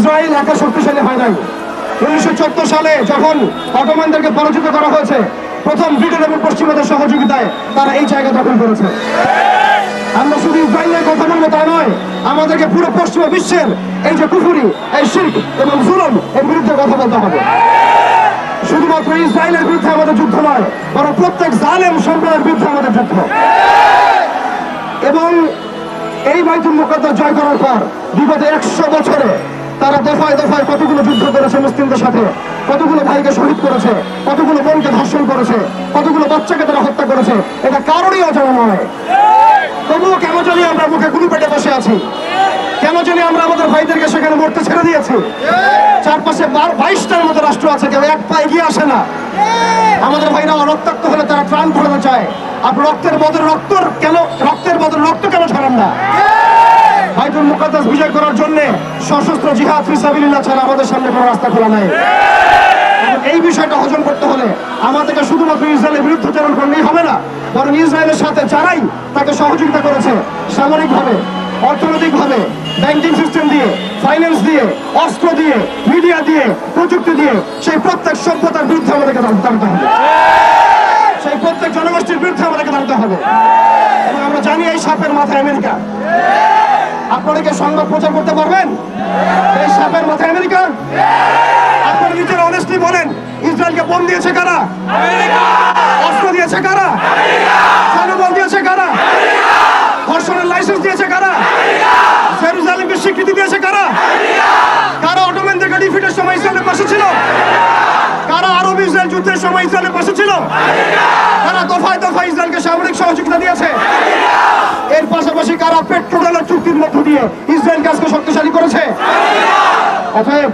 Israel একা শক্তিশালী হয় নাই। উনিশশো চোদ্দ সালে যখন অটোমানদেরকে পরাজিত করা হয়েছে, প্রথম ব্রিটেন এবং পশ্চিমাদের সহযোগিতায় তারা এই জায়গা দখল করেছে। আমরা শুধু ইসরায়েলের কথা বলব তা নয়, আমাদেরকে পুরো পশ্চিমা বিশ্বের এই যে কুফুরি, এই শিল্প এবং জুলম এর বিরুদ্ধে কথা বলতে হবে। শুধুমাত্র ইসরায়েলের বিরুদ্ধে আমাদের যুদ্ধ নয়, বরং প্রত্যেক জালেম সম্প্রদায়ের বিরুদ্ধে আমাদের যুদ্ধ। এবং এই বাইতুল মুকদ্দাস জয় করার পর বিগত একশো বছরে তারা দফায় দফায় কতগুলো যুদ্ধ করেছে মুসলিমদের সাথে? কতগুলো ভাইকে শহীদ করেছে? কতগুলো বোনকে ধর্ষণ করেছে? কতগুলো বাচ্চাকে তারা হত্যা করেছে? এটা কারণই অজানা নয়। তবুও কেন জানি আমরা মুখে গুলি পেটে বসে আছি? কেন জানি আমরা আমাদের ভাইদেরকে সেখানে মরতে ছেড়ে দিয়েছি? চারপাশে বাইশটার মতো রাষ্ট্র আছে, কেউ এক পা এগিয়ে আসে না। আমাদের ভাইরা রক্তাক্ত হলে তারা প্রাণ ফোরাতে চায়। আপনি রক্তের বদলে রক্ত কেন রক্তের বদলে রক্ত কেন ছড়ান না? বাইতুল মুকাদ্দাস বিজয় করার জন্য সশস্ত্র জিহাদ ফিসাবিলিল্লাহ ছাড়া আমাদের সামনে কোনো রাস্তা খোলা নাই। এই বিষয়টা হজম করতে হলে আমাদেরকে শুধুমাত্র ইসরায়েলের বিরুদ্ধাচরণ করলেই হবে না, বরং ইসরায়েলের সাথে যারাই তাকে সহযোগিতা করেছে, সামরিকভাবে, অর্থনৈতিকভাবে, ব্যাংকিং সিস্টেম দিয়ে, ফাইন্যান্স দিয়ে, অস্ত্র দিয়ে, মিডিয়া দিয়ে, প্রযুক্তি দিয়ে, সেই প্রত্যেক সভ্যতার বিরুদ্ধে আমাদেরকে দাঁড়াতে হবে। সেই প্রত্যেক জনগোষ্ঠীর বিরুদ্ধে আমাদেরকে দাঁড়াতে হবে। এবং আমরা জানি এই সাপের মাথায় আমেরিকা। আপনারা কি সংবাদ প্রচার করতে পারবেন? এই সাপের মাথায় আমেরিকা আপনারা নিজের অনেস্টলি বলেন, ইসরায়েলকে বোম দিয়েছে কারা? অস্ত্র দিয়েছে কারা? জনবল দিয়েছে কারা? ধর্ষণের লাইসেন্স দিয়েছে কারা? জেরুজালেমকে স্বীকৃতি দিয়েছে কারা? কারা অটোম্যানদেরকে ডিফিটের সময় ইসরায়েলের পাশে ছিল? কারা আরব ইসরায়েল যুদ্ধের সময় ইসরায়েলের পাশে ছিল? কারা দফায় দফায় ইসরায়েলকে সামরিক সহযোগিতা দিয়েছে? এর পাশাপাশি কারা পেট্রোডালের চুক্তির মধ্য দিয়ে ইসরায়েল আজকে শক্তিশালী করেছে। অতএব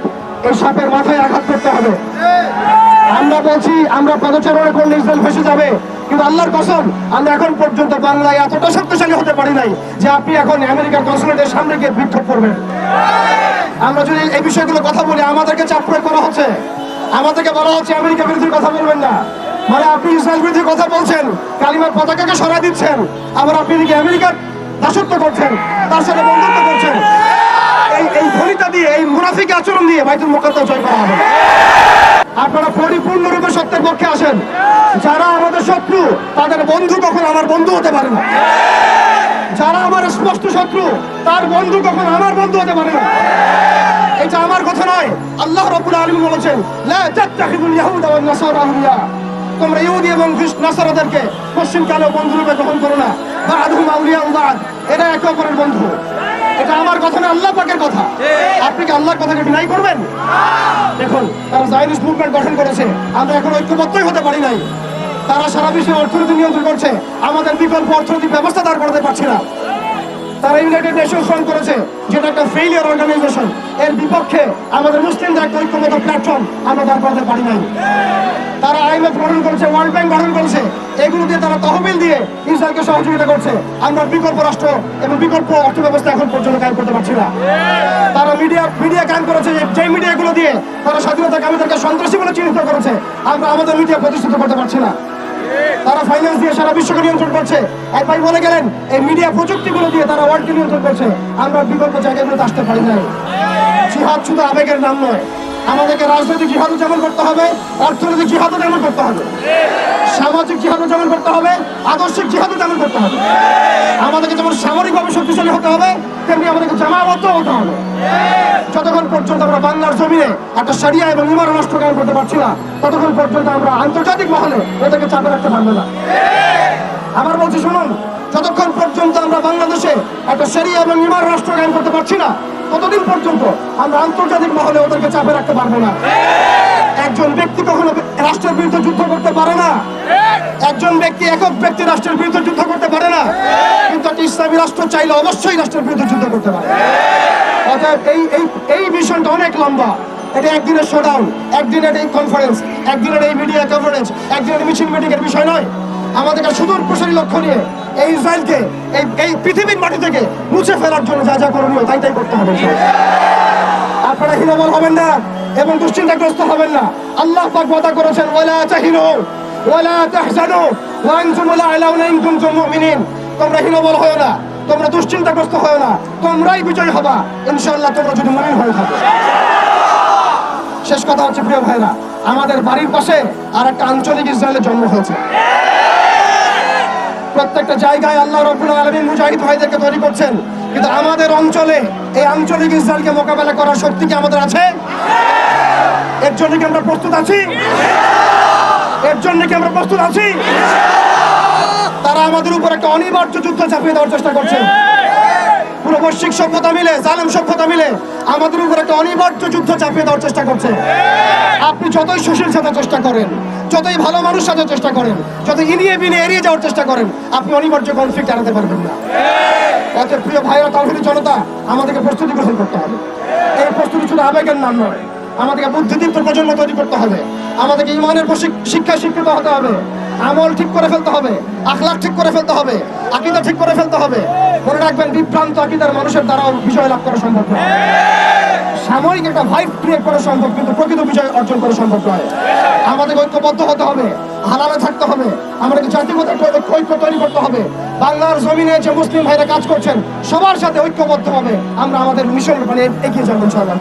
এই সাপের মাথায় আঘাত করতে হবে। আমরা বলছি, আমরা পদচারণা করলে ইসরায়েল ফেসে যাবে। কিন্তু আল্লাহর কসম, আমরা এখন পর্যন্ত বাংলায় এতটা শক্তিশালী হতে পারি নাই যে আপনি এখন আমেরিকার কনসুলেটের সামনে গিয়ে বিক্ষোভ করবেন। আমরা যদি এই বিষয়গুলো কথা বলি, আমাদেরকে চাপ প্রয়োগ করা হচ্ছে। আমাদেরকে বলা হচ্ছে, আমেরিকা বিরোধী কথা বলবেন না। মানে আপনি ইসরায়েল বিরোধী কথা বলছেন, কালিমার পতাকাকে সরাই দিচ্ছেন। আবার আপনি আমেরিকার দাসত্ব করছেন, তার সাথে বন্ধুত্ব করছেন। এই এই ভনিতা দিয়ে, এই মুনাফিক আচরণ দিয়ে বাইতুল মোকাদ্দাস জয় করা হবে। আপনারা পরিপূর্ণরূপে সত্যের পক্ষে আসেন। যারা আমাদের শত্রু, তাদের বন্ধু কখন আমার বন্ধু হতে পারে না। যারা আমার স্পষ্ট শত্রু, তার বন্ধু কখন আমার বন্ধু হতে পারে না। এটা আমার কথা নয়, আল্লাহ রাব্বুল আলামিন বলেছেন, লা তাত্তাখিদুল ইয়াহুদা ওয়ান নাসারা আউলিয়া। তোমরা ইহুদি এবং নাসারাদেরকে পশ্চিমকালেও বন্ধুরূপে গ্রহণ করো না। বা'দুহুম আউলিয়া বা'দ এরা একে অপরের বন্ধু। এটা আমার কথা না আল্লাহ পাকের কথা। আপনি কি আল্লাহর কথাকে ডিনাই করবেন? দেখুন, তারা জাইনিস্ট মুভমেন্ট গঠন করেছে। আমরা এখন ঐক্যবদ্ধই হতে পারি নাই। তারা সারা বিশ্বে অর্থনীতি নিয়ন্ত্রণ করছে। আমাদের বিকল্প অর্থনৈতিক ব্যবস্থা দাঁড় করাতে পারছে না। তারা ইউনাইটেড নেশন ফ্রন্ট করেছে, যেটা একটা ফেইলিয়ার অর্গানাইজেশন এর বিপক্ষে আমাদের মুসলিমদের একটা ঐক্যবদ্ধ প্ল্যাটফর্ম আমরা দাঁড় করাতে পারি নাই। আইএমএফ গঠন করেছে ওয়ার্ল্ড ব্যাংক গঠন করেছে, এগুলো দিয়ে তারা তহবিল দিয়ে ইসরায়েলকে সহযোগিতা করছে। আমরা বিকল্প রাষ্ট্র এবং বিকল্প অর্থ ব্যবস্থা এখন পর্যন্ত কায়েম করতে পারছি না। তারা মিডিয়া মিডিয়া কায়েম করেছে, যে- মিডিয়াগুলো দিয়ে তারা স্বাধীনতা কামীদেরকে সন্ত্রাসী বলে চিহ্নিত করেছে, আমরা আমাদের মিডিয়া প্রতিষ্ঠিত করতে পারছি না। তারা ফাইন্যান্স দিয়ে সারা বিশ্বকে নিয়ন্ত্রণ করছে। এক ভাই বলে গেলেন, এই মিডিয়া প্রযুক্তিগুলো দিয়ে তারা ওয়ার্ল্ডকে নিয়ন্ত্রণ করছে। আমরা বিকল্প জায়গাগুলোতে আসতে পারি নাই। জিহাদ শুধু আবেগের নাম নয় আমাদেরকে রাজনৈতিক জিহাদও যেমন করতে হবে, অর্থনৈতিক জিহাদও যেমন করতে হবে, সামাজিক জিহাদও যেমন করতে হবে, আদর্শিক জিহাদও যেমন করতে হবে। আমাদেরকে যেমন সামরিকভাবে শক্তিশালী হতে হবে, তেমনি আমাদেরকে জামাবদ্ধ হতে হবে। যতক্ষণ পর্যন্ত আমরা বাংলার জমিনে একটা সারিয়া এবং ইমান রাষ্ট্র কায়েম করতে পারছি না, ততক্ষণ পর্যন্ত আমরা আন্তর্জাতিক মহলে এদেরকে চাপে রাখতে পারব না। আবার বলছি, শুনুন পর্যন্ত আমরা বাংলাদেশে একটা সেরিয়া এবং ইমান রাষ্ট্র কায়েম করতে পারছি না। ততদিন পর্যন্ত আমরা আন্তর্জাতিক মহলে ওদেরকে চাপে রাখতে পারব না। একজন ব্যক্তি কখনো রাষ্ট্রের বিরুদ্ধে যুদ্ধ করতে পারে না। একজন ব্যক্তি একক ব্যক্তি রাষ্ট্রের বিরুদ্ধে যুদ্ধ করতে পারে না। কিন্তু একটা ইসলামী রাষ্ট্র চাইলে অবশ্যই রাষ্ট্রের বিরুদ্ধে যুদ্ধ করতে পারে। অর্থাৎ এই এই এই মিশনটা অনেক লম্বা। এটা একদিনের শোডাউন একদিনের এই কনফারেন্স একদিনের এই মিডিয়া কভারেজ একদিনের মিছিল মিটিং এর বিষয় নয়। আমাদেরকে সুদূর প্রসারী লক্ষ্য নিয়ে এই ইসরায়েলকে এই এই পৃথিবীর মাটি থেকে মুছে ফেলার জন্য যা যা করণীয়, তাই তাই করতে হবে। আপনারা হীনবল হবেন না এবং দুশ্চিন্তাগ্রস্ত হবেন না। আল্লাহ পাক ওয়াদা করেছেন, ওয়ালা তাহিনু, ওয়ালা তাহজানু, ওয়া আনতুম লা আলাউনা ইন কুনতুম মুমিনিন। তোমরা হীনবল হয় না, তোমরা দুশ্চিন্তাগ্রস্ত হয় না, তোমরাই বিজয় হবা। ইনশাআল্লাহ তোমরা যদি মুমিন হয়ে থাকো। শেষ কথা হচ্ছে, প্রিয় ভাইরা আমাদের বাড়ির পাশে আর একটা আঞ্চলিক ইসরায়েলের জন্ম হয়েছে। প্রত্যেকটা জায়গায় আল্লাহ রব্বুল আলমী মুজাহিদ ভাইদেরকে তৈরি করছেন। কিন্তু আমাদের অঞ্চলে, এই আঞ্চলিক ইসরায়েলকে মোকাবেলা করার শক্তি কি আমাদের আছে? এর জন্য কি আমরা প্রস্তুত আছি? এর জন্য কি আমরা প্রস্তুত আছি? তারা আমাদের উপর একটা অনিবার্য যুদ্ধ চাপিয়ে দেওয়ার চেষ্টা করছে। পুরো বৈশ্বিক সভ্যতা মিলে, জালেম সভ্যতা মিলে আমাদের উপর একটা অনিবার্য যুদ্ধ চাপিয়ে দেওয়ার চেষ্টা করছে। আপনি যতই সুশীল সাথে চেষ্টা করেন যতই ভালো মানুষ সাথে চেষ্টা করেন যত ইনিয়ে বিনিয়ে এড়িয়ে যাওয়ার চেষ্টা করেন, আপনি অনিবার্য কনফ্লিক্ট এড়াতে পারবেন না। অতএব প্রিয় ভাইরা তাহিনী জনতা, আমাদেরকে প্রস্তুতি গ্রহণ করতে হবে। এই প্রস্তুতি শুধু আবেগের নাম নয়, আমাদেরকে বুদ্ধিদীপ্ত প্রজন্ম তৈরি করতে হবে। আমাদেরকে ইমানের শিক্ষা শিক্ষিত হতে হবে। আমল ঠিক করে ফেলতে হবে, আখলাখ ঠিক করে ফেলতে হবে, আকিদা ঠিক করে ফেলতে হবে। মনে রাখবেন, বিভ্রান্ত আকিদার মানুষের দ্বারাও বিষয় লাভ করা সম্ভব নয়। সাময়িক একটা ভাইব ক্রিয়েট করা সম্ভব, কিন্তু প্রকৃত বিজয় অর্জন করা সম্ভব নয়। আমাদের ঐক্যবদ্ধ হতে হবে, হালালে থাকতে হবে। আমাদেরকে জাতিগত ঐক্য তৈরি করতে হবে। বাংলার জমিনে যে মুসলিম ভাইরা কাজ করছেন, সবার সাথে ঐক্যবদ্ধ হবে। আমরা আমাদের মিশন মানে এগিয়ে যাব, ইনশাআল্লাহ।